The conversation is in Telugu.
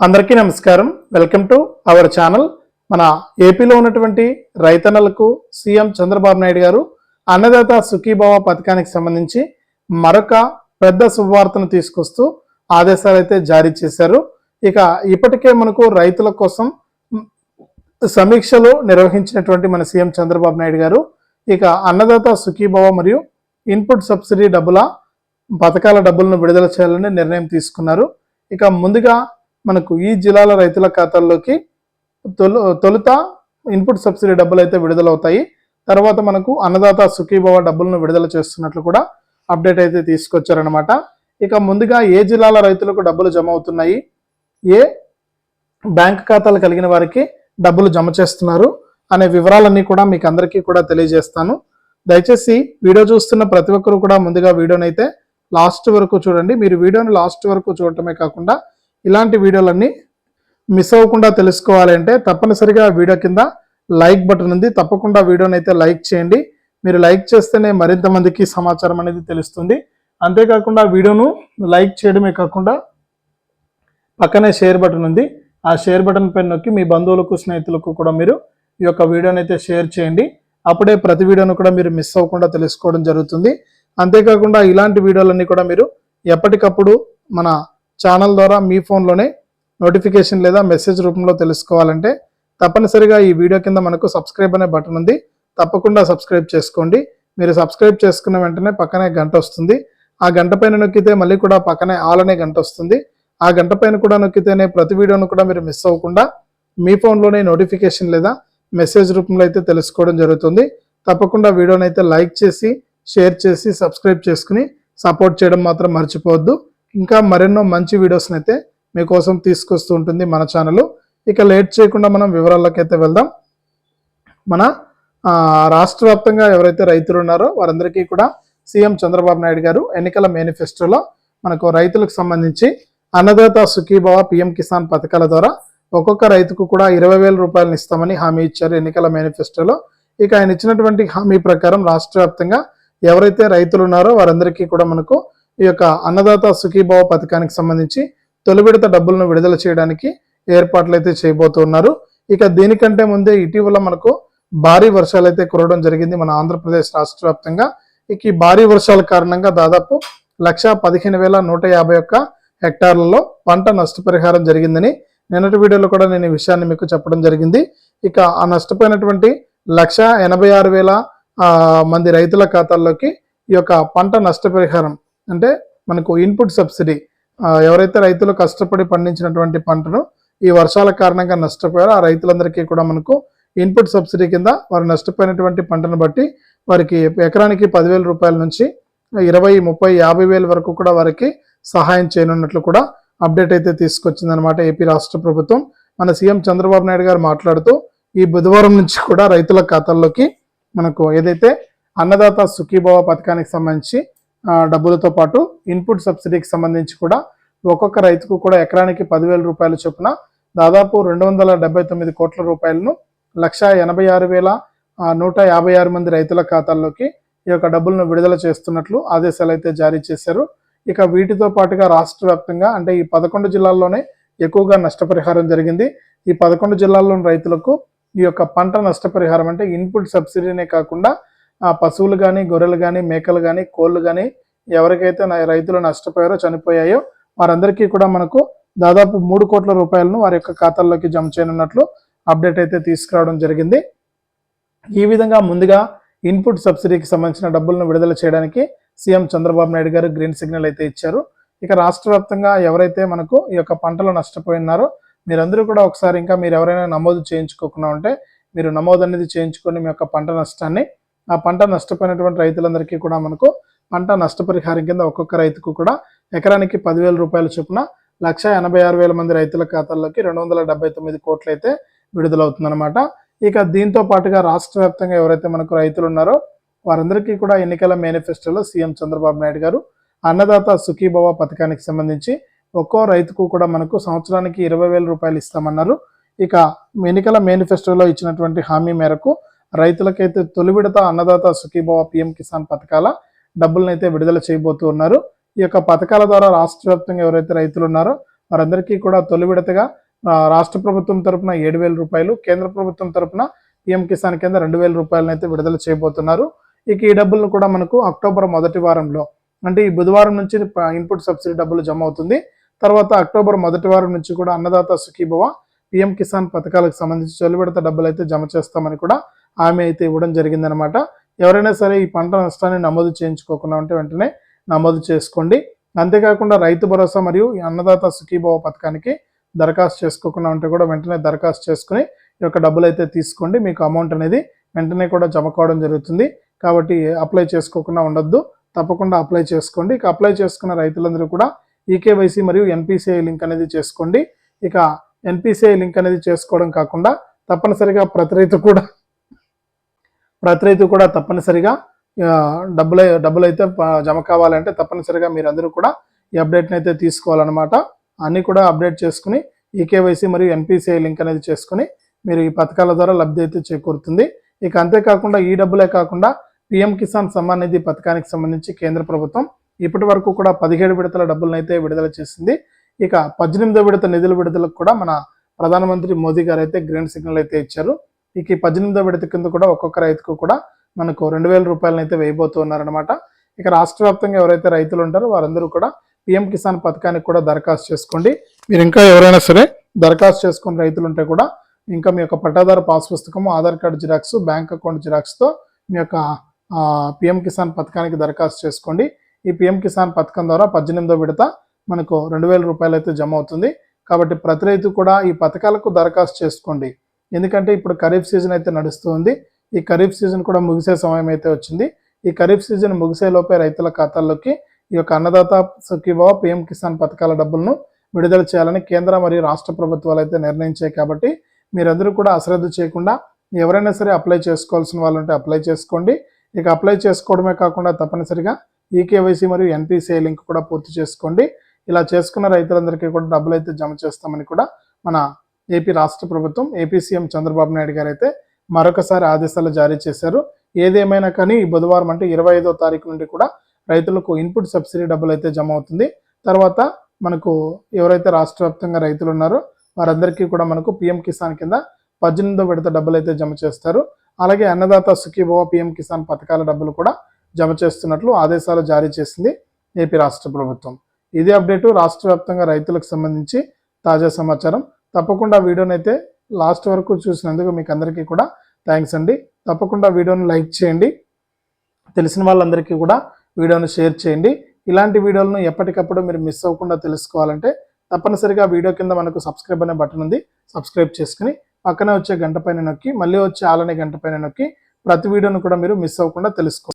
అందరికీ నమస్కారం. Welcome to our channel. మన ఏపీలో ఉన్నటువంటి రైతన్నలకు సీఎం చంద్రబాబు నాయుడు గారు అన్నదాత సుఖీభావ పథకానికి సంబంధించి మరొక పెద్ద శుభవార్తను తీసుకొస్తూ ఆదేశాలు అయితే జారీ చేశారు. ఇక ఇప్పటికే మనకు రైతుల కోసం సమీక్షలు నిర్వహించినటువంటి మన సీఎం చంద్రబాబు నాయుడు గారు ఇక అన్నదాత సుఖీభావ మరియు ఇన్పుట్ సబ్సిడీ డబ్బుల పథకాల డబ్బులను విడుదల చేయాలని నిర్ణయం తీసుకున్నారు. ఇక ముందుగా మనకు ఈ జిల్లాల రైతుల ఖాతాల్లోకి తొలు తొలుత ఇన్పుట్ సబ్సిడీ డబ్బులు అయితే విడుదలవుతాయి. తర్వాత మనకు అన్నదాత సుఖీభవ డబ్బులను విడుదల చేస్తున్నట్లు కూడా అప్డేట్ అయితే తీసుకొచ్చారనమాట ఇక ముందుగా ఏ జిల్లాల రైతులకు డబ్బులు జమ అవుతున్నాయి? ఏ బ్యాంక్ ఖాతాలు కలిగిన వారికి డబ్బులు జమ చేస్తున్నారు? అనే వివరాలన్నీ కూడా మీకు అందరికీ కూడా తెలియజేస్తాను. దయచేసి వీడియో చూస్తున్న ప్రతి ఒక్కరు కూడా ముందుగా వీడియోనైతే అయితే లాస్ట్ వరకు చూడండి. మీరు వీడియోని లాస్ట్ వరకు చూడటమే కాకుండా ఇలాంటి వీడియోలన్నీ మిస్ అవ్వకుండా తెలుసుకోవాలి అంటే తప్పనిసరిగా వీడియో కింద లైక్ బటన్ ఉంది. తప్పకుండా వీడియోని అయితే లైక్ చేయండి. మీరు లైక్ చేస్తేనే మరింత మందికి సమాచారం అనేది తెలుస్తుంది. అంతేకాకుండా వీడియోను లైక్ చేయడమే కాకుండా పక్కనే షేర్ బటన్ ఉంది. ఆ షేర్ బటన్ పైన నొక్కి మీ బంధువులకు స్నేహితులకు కూడా మీరు ఈ యొక్క వీడియోని అయితే షేర్ చేయండి. అప్పుడే ప్రతి వీడియోను కూడా మీరు మిస్ అవ్వకుండా తెలుసుకోవడం జరుగుతుంది. అంతేకాకుండా ఇలాంటి వీడియోలన్నీ కూడా మీరు ఎప్పటికప్పుడు మన ఛానల్ ద్వారా మీ ఫోన్లోనే నోటిఫికేషన్ లేదా మెసేజ్ రూపంలో తెలుసుకోవాలంటే తప్పనిసరిగా ఈ వీడియో కింద మనకు సబ్స్క్రైబ్ అనే బటన్ ఉంది. తప్పకుండా సబ్స్క్రైబ్ చేసుకోండి. మీరు సబ్స్క్రైబ్ చేసుకున్న వెంటనే పక్కనే గంట వస్తుంది. ఆ గంట పైన నొక్కితే మళ్ళీ కూడా పక్కనే ఆల్ అనే గంట వస్తుంది. ఆ గంట పైన కూడా నొక్కితేనే ప్రతి వీడియోను కూడా మీరు మిస్ అవ్వకుండా మీ ఫోన్లోనే నోటిఫికేషన్ లేదా మెసేజ్ రూపంలో అయితే తెలుసుకోవడం జరుగుతుంది. తప్పకుండా వీడియోని అయితే లైక్ చేసి షేర్ చేసి సబ్స్క్రైబ్ చేసుకుని సపోర్ట్ చేయడం మాత్రం మర్చిపోవద్దు. ఇంకా మరెన్నో మంచి వీడియోస్ని అయితే మీకోసం తీసుకొస్తూ ఉంటుంది మన ఛానల్. ఇక లేట్ చేయకుండా మనం వివరాల్లోకి అయితే వెళ్దాం. మన రాష్ట్ర వ్యాప్తంగా ఎవరైతే రైతులు ఉన్నారో వారందరికీ కూడా సీఎం చంద్రబాబు నాయుడు గారు ఎన్నికల మేనిఫెస్టోలో మనకు రైతులకు సంబంధించి అన్నదాత సుఖీభావ పిఎం కిసాన్ పథకాల ద్వారా ఒక్కొక్క రైతుకు కూడా ఇరవై వేల రూపాయలను ఇస్తామని హామీ ఇచ్చారు ఎన్నికల మేనిఫెస్టోలో. ఇక ఆయన ఇచ్చినటువంటి హామీ ప్రకారం రాష్ట్ర వ్యాప్తంగా ఎవరైతే రైతులు ఉన్నారో వారందరికీ కూడా మనకు ఈ యొక్క అన్నదాత సుఖీభావ పథకానికి సంబంధించి తొలి విడత డబ్బులను విడుదల చేయడానికి ఏర్పాట్లు అయితే చేయబోతున్నారు. ఇక దీనికంటే ముందే ఇటీవల మనకు భారీ వర్షాలు అయితే కురవడం జరిగింది మన ఆంధ్రప్రదేశ్ రాష్ట్ర వ్యాప్తంగా. ఇక ఈ భారీ వర్షాల కారణంగా దాదాపు లక్ష పదిహేను వేల నూట యాభై ఒక్క హెక్టార్లలో పంట నష్టపరిహారం జరిగిందని నిన్నటి వీడియోలో కూడా నేను ఈ విషయాన్ని మీకు చెప్పడం జరిగింది. ఇక ఆ నష్టపోయినటువంటి లక్ష ఎనభై ఆరు వేల మంది రైతుల ఖాతాల్లోకి ఈ యొక్క పంట నష్టపరిహారం అంటే మనకు ఇన్పుట్ సబ్సిడీ ఎవరైతే రైతులు కష్టపడి పండించినటువంటి పంటను ఈ వర్షాల కారణంగా నష్టపోయారో ఆ రైతులందరికీ కూడా మనకు ఇన్పుట్ సబ్సిడీ కింద వారు నష్టపోయినటువంటి పంటను బట్టి వారికి ఎకరానికి పదివేల రూపాయల నుంచి ఇరవై ముప్పై యాభై వేల వరకు కూడా వారికి సహాయం చేయనున్నట్లు కూడా అప్డేట్ అయితే తీసుకొచ్చిందనమాట ఏపీ రాష్ట్ర ప్రభుత్వం. మన సీఎం చంద్రబాబు నాయుడు గారు మాట్లాడుతూ ఈ బుధవారం నుంచి కూడా రైతుల ఖాతాల్లోకి మనకు ఏదైతే అన్నదాత సుఖీభవ పథకానికి సంబంధించి డబ్బులతో పాటు ఇన్పుట్ సబ్సిడీకి సంబంధించి కూడా ఒక్కొక్క రైతుకు కూడా ఎకరానికి పదివేల రూపాయల చొప్పున దాదాపు రెండు వందల డెబ్బై తొమ్మిది కోట్ల రూపాయలను లక్ష ఎనభై ఆరు వేల నూట యాభై ఆరు మంది రైతుల ఖాతాల్లోకి ఈ యొక్క డబ్బులను విడుదల చేస్తున్నట్లు ఆదేశాలు అయితే జారీ చేశారు. ఇక వీటితో పాటుగా రాష్ట్ర వ్యాప్తంగా అంటే ఈ పదకొండు జిల్లాల్లోనే ఎక్కువగా నష్టపరిహారం జరిగింది. ఈ పదకొండు జిల్లాల్లోని రైతులకు ఈ యొక్క పంట నష్టపరిహారం అంటే ఇన్పుట్ సబ్సిడీనే కాకుండా ఆ పశువులు కానీ గొర్రెలు కానీ మేకలు కానీ కోళ్ళు కానీ ఎవరికైతే నా- రైతులు నష్టపోయారో చనిపోయాయో వారందరికీ కూడా మనకు దాదాపు మూడు కోట్ల రూపాయలను వారి యొక్క ఖాతాల్లోకి జమ చేయనున్నట్లు అప్డేట్ అయితే తీసుకురావడం జరిగింది. ఈ విధంగా ముందుగా ఇన్పుట్ సబ్సిడీకి సంబంధించిన డబ్బులను విడుదల చేయడానికి సీఎం చంద్రబాబు నాయుడు గారు గ్రీన్ సిగ్నల్ అయితే ఇచ్చారు. ఇక రాష్ట్ర వ్యాప్తంగా ఎవరైతే మనకు ఈ యొక్క పంటలు నష్టపోయి ఉన్నారో మీరందరూ కూడా ఒకసారి ఇంకా మీరు ఎవరైనా నమోదు చేయించుకోకుండా ఉంటే మీరు నమోదు అనేది చేయించుకొని మీ యొక్క పంట నష్టాన్ని ఆ పంట నష్టపోయినటువంటి రైతులందరికీ కూడా మనకు పంట నష్టపరిహారం కింద ఒక్కొక్క రైతుకు కూడా ఎకరానికి పదివేల రూపాయల చొప్పున లక్ష ఎనభై ఆరు వేల మంది రైతుల ఖాతాల్లోకి రెండు వందల డెబ్బై తొమ్మిది కోట్లు అయితే విడుదలవుతుందన్నమాట. ఇక దీంతో పాటుగా రాష్ట్ర వ్యాప్తంగా ఎవరైతే మనకు రైతులు ఉన్నారో వారందరికీ కూడా ఎన్నికల మేనిఫెస్టోలో సీఎం చంద్రబాబు నాయుడు గారు అన్నదాత సుఖీభవ పథకానికి సంబంధించి ఒక్కో రైతుకు కూడా మనకు సంవత్సరానికి ఇరవై వేల రూపాయలు ఇస్తామన్నారు. ఇక ఎన్నికల మేనిఫెస్టోలో ఇచ్చినటువంటి హామీ మేరకు రైతులకైతే తొలి విడత అన్నదాత సుఖీభవ పిఎం కిసాన్ పథకాల డబ్బులను అయితే విడుదల చేయబోతూ ఉన్నారు. ఈ యొక్క పథకాల ద్వారా రాష్ట్ర వ్యాప్తంగా ఎవరైతే రైతులు ఉన్నారో వారందరికీ కూడా తొలి విడతగా రాష్ట్ర ప్రభుత్వం తరపున ఏడు వేల రూపాయలు కేంద్ర ప్రభుత్వం తరపున పిఎం కిసాన్ కింద రెండు వేల రూపాయలను అయితే విడుదల చేయబోతున్నారు. ఇక ఈ డబ్బులను కూడా మనకు అక్టోబర్ మొదటి వారంలో అంటే ఈ బుధవారం నుంచి ఇన్పుట్ సబ్సిడీ డబ్బులు జమ అవుతుంది. తర్వాత అక్టోబర్ మొదటి వారం నుంచి కూడా అన్నదాత సుఖీభవ పిఎం కిసాన్ పథకాలకు సంబంధించి తొలి విడత డబ్బులు అయితే జమ చేస్తామని కూడా హామీ అయితే ఇవ్వడం జరిగిందనమాట. ఎవరైనా సరే ఈ పంట నష్టాన్ని నమోదు చేయించుకోకుండా ఉంటే వెంటనే నమోదు చేసుకోండి. అంతేకాకుండా రైతు భరోసా మరియు అన్నదాత సుఖీభవ పథకానికి దరఖాస్తు చేసుకోకుండా ఉంటే కూడా వెంటనే దరఖాస్తు చేసుకుని ఈ యొక్క డబ్బులు అయితే తీసుకోండి. మీకు అమౌంట్ అనేది వెంటనే కూడా జమ కావడం జరుగుతుంది. కాబట్టి అప్లై చేసుకోకుండా ఉండొద్దు. తప్పకుండా అప్లై చేసుకోండి. ఇక అప్లై చేసుకున్న రైతులందరూ కూడా ఈకేవైసీ మరియు ఎన్పిసిఐ లింక్ అనేది చేసుకోండి. ఇక ఎన్పిసిఐ లింక్ అనేది చేసుకోవడం కాకుండా తప్పనిసరిగా ప్రతి రైతు కూడా ప్రతి రైతు కూడా తప్పనిసరిగా డబ్బులు డబ్బులు అయితే జమ కావాలంటే తప్పనిసరిగా మీరందరూ కూడా ఈ అప్డేట్ని అయితే తీసుకోవాలన్నమాట. అన్నీ కూడా అప్డేట్ చేసుకుని ఈకేవైసీ మరియు ఎన్పిసిఐ లింక్ అనేది చేసుకుని మీరు ఈ పథకాల ద్వారా లబ్ధి అయితే చేకూరుతుంది. ఇక అంతేకాకుండా ఈ డబ్బులే కాకుండా పిఎం కిసాన్ సమ్మాన్ నిధి పథకానికి సంబంధించి కేంద్ర ప్రభుత్వం ఇప్పటి వరకు కూడా పదిహేడు విడతల డబ్బులను అయితే విడుదల చేసింది. ఇక పద్దెనిమిదో విడత నిధుల విడుదలకు కూడా మన ప్రధానమంత్రి మోదీ గారు అయితే గ్రీన్ సిగ్నల్ అయితే ఇచ్చారు. ఇక ఈ పద్దెనిమిదో విడత కింద కూడా ఒక్కొక్క రైతుకు కూడా మనకు రెండు వేల రూపాయలను అయితే వేయబోతున్నారనమాట ఇక రాష్ట్ర వ్యాప్తంగా ఎవరైతే రైతులు ఉంటారో వారందరూ కూడా పిఎం కిసాన్ పథకానికి కూడా దరఖాస్తు చేసుకోండి. మీరు ఇంకా ఎవరైనా సరే దరఖాస్తు చేసుకుని రైతులు ఉంటే కూడా ఇంకా మీ యొక్క పట్టాదారు పాస్ పుస్తకము Aadhaar card xerox bank account జిరాక్స్తో మీ యొక్క పిఎం కిసాన్ పథకానికి దరఖాస్తు చేసుకోండి. ఈ పిఎం కిసాన్ పథకం ద్వారా పద్దెనిమిదో విడత మనకు రెండు వేల రూపాయలు అయితే జమ అవుతుంది. కాబట్టి ప్రతి రైతు కూడా ఈ పథకాలకు దరఖాస్తు చేసుకోండి. ఎందుకంటే ఇప్పుడు ఖరీఫ్ సీజన్ అయితే నడుస్తుంది. ఈ ఖరీఫ్ సీజన్ కూడా ముగిసే సమయం అయితే వచ్చింది. ఈ ఖరీఫ్ సీజన్ ముగిసే లోపే రైతుల ఖాతాల్లోకి ఈ యొక్క అన్నదాత సుఖీభావ పిఎం కిసాన్ పథకాల డబ్బులను విడుదల చేయాలని కేంద్ర మరియు రాష్ట్ర ప్రభుత్వాలు అయితే నిర్ణయించాయి కాబట్టి మీరందరూ కూడా అశ్రద్ధ చేయకుండా ఎవరైనా సరే అప్లై చేసుకోవాల్సిన వాళ్ళు ఉంటే అప్లై చేసుకోండి. ఇక అప్లై చేసుకోవడమే కాకుండా తప్పనిసరిగా ఈకేవైసీ మరియు ఎన్పిసిఐ లింక్ కూడా పూర్తి చేసుకోండి. ఇలా చేసుకున్న రైతులందరికీ కూడా డబ్బులు అయితే జమ చేస్తామని కూడా మన ఏపీ రాష్ట్ర ప్రభుత్వం ఏపీ సీఎం చంద్రబాబు నాయుడు గారు అయితే మరొకసారి ఆదేశాలు జారీ చేశారు. ఏదేమైనా కానీ బుధవారం అంటే ఇరవై ఐదో తారీఖు నుండి కూడా రైతులకు ఇన్పుట్ సబ్సిడీ డబ్బులు అయితే జమ అవుతుంది. తర్వాత మనకు ఎవరైతే రాష్ట్ర వ్యాప్తంగా రైతులు ఉన్నారో వారందరికీ కూడా మనకు పిఎం కిసాన్ కింద పద్దెనిమిదో విడత డబ్బులు అయితే జమ చేస్తారు. అలాగే అన్నదాత సుఖీభవ పిఎం కిసాన్ పథకాల డబ్బులు కూడా జమ చేస్తున్నట్లు ఆదేశాలు జారీ చేసింది ఏపీ రాష్ట్ర ప్రభుత్వం. ఇదే అప్డేటు రాష్ట్ర వ్యాప్తంగా రైతులకు సంబంధించి తాజా సమాచారం. తప్పకుండా వీడియోని అయితే లాస్ట్ వరకు చూసినందుకు మీకు అందరికీ కూడా థ్యాంక్స్ అండి. తప్పకుండా వీడియోని లైక్ చేయండి. తెలిసిన వాళ్ళందరికీ కూడా వీడియోని షేర్ చేయండి. ఇలాంటి వీడియోలను ఎప్పటికప్పుడు మీరు మిస్ అవ్వకుండా తెలుసుకోవాలంటే తప్పనిసరిగా వీడియో కింద మనకు సబ్స్క్రైబ్ అనే బటన్ ఉంది. సబ్స్క్రైబ్ చేసుకుని పక్కనే వచ్చే గంట పైన నొక్కి మళ్ళీ వచ్చే ఆలనే గంట పైన నొక్కి ప్రతి వీడియోను కూడా మీరు మిస్ అవ్వకుండా తెలుసుకో